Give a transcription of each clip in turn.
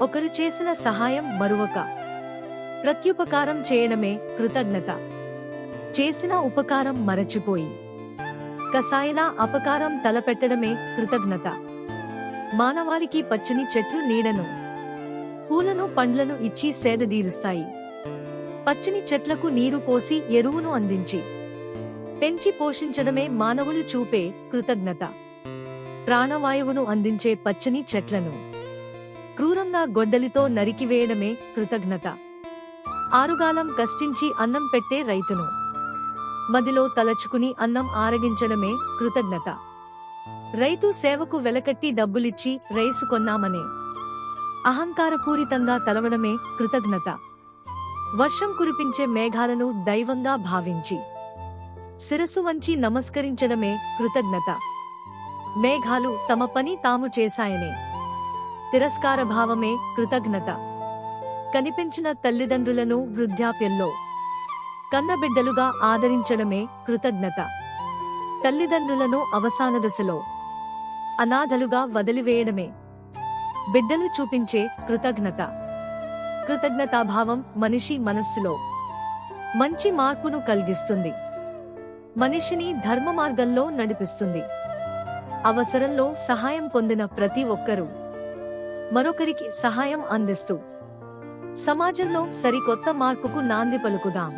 ఒకరు చేసిన సహాయం మరువక ప్రత్యుపకారం చేయడమే కృతజ్ఞత. చేసిన ఉపకారం మరచిపోయి. కసాయిలా అపకారం తలపెట్టడమే కృతజ్ఞత. మానవాళికి పచ్చని చెట్లు నీడను. పూలను పండ్లను ఇచ్చి సేదదీరుస్తాయి పచ్చని చెట్లకు నీరు పోసి ఎరువును అందించి. పెంచి పోషించడమే మానవులు చూపే కృతజ్ఞత. ప్రాణవాయువును అందించే పచ్చని చెట్లను. క్రూరంగా గొడ్డలితో నరికివేయడమే కృతజ్ఞత. ఆరుగాలం కష్టించి అన్నం పెట్టే రైతును. మదిలో తలచుకుని అన్నం ఆరగించడమే కృతజ్ఞత. రైతు సేవకు వెలకట్టి డబ్బులిచ్చి రైసు కొన్నామనే. అహంకారపూరితంగా తలవడమే కృతజ్ఞత. వర్షం కురిపించే మేఘాలను దైవంగా భావించి. శిరసు వంచి నమస్కరించడమే కృతజ్ఞత. మేఘాలు తమ పని తాము చేశాయనే. తిరస్కార భావమే కృతజ్ఞత. కనిపించిన తల్లిదండ్రులను వృద్ధాప్యంలో. కన్నబిడ్డలుగా ఆదరించడమే కృతజ్ఞత. తల్లిదండ్రులను అవసాన దశలో. అనాథలుగా వదిలివేయడమే. బిడ్డలు చూపించే కృతజ్ఞత. కృతజ్ఞతాభావం మనిషి మనస్సులో. మంచి మార్పును కలిగిస్తుంది. మనిషిని ధర్మ మార్గంలో నడిపిస్తుంది. అవసరంలో సహాయం పొందిన ప్రతి ఒక్కరూ. మరొకరికి సహాయం అందిస్తూ సమాజంలో సరికొత్త మార్పుకు నాంది పలుకుదాం.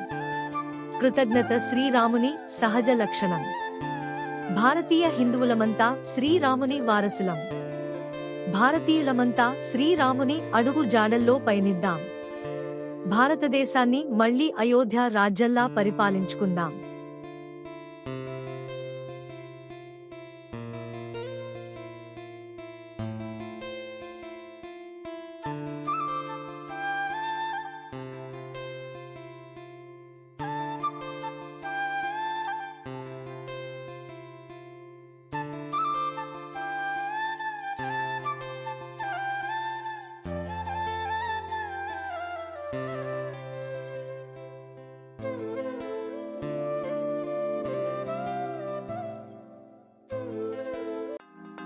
కృతజ్ఞత శ్రీరాముని సహజ లక్షణం. భారతీయ హిందువులమంతా శ్రీరాముని వారసులం. భారతీయులమంతా శ్రీరాముని అడుగు జాడల్లో పయనిద్దాం. భారతదేశాన్ని మళ్ళీ Ayodhya రాజ్యంలా పరిపాలించుకుందాం.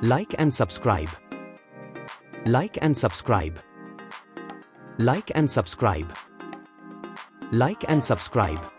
Like and subscribe. Like and subscribe. Like and subscribe. Like and subscribe.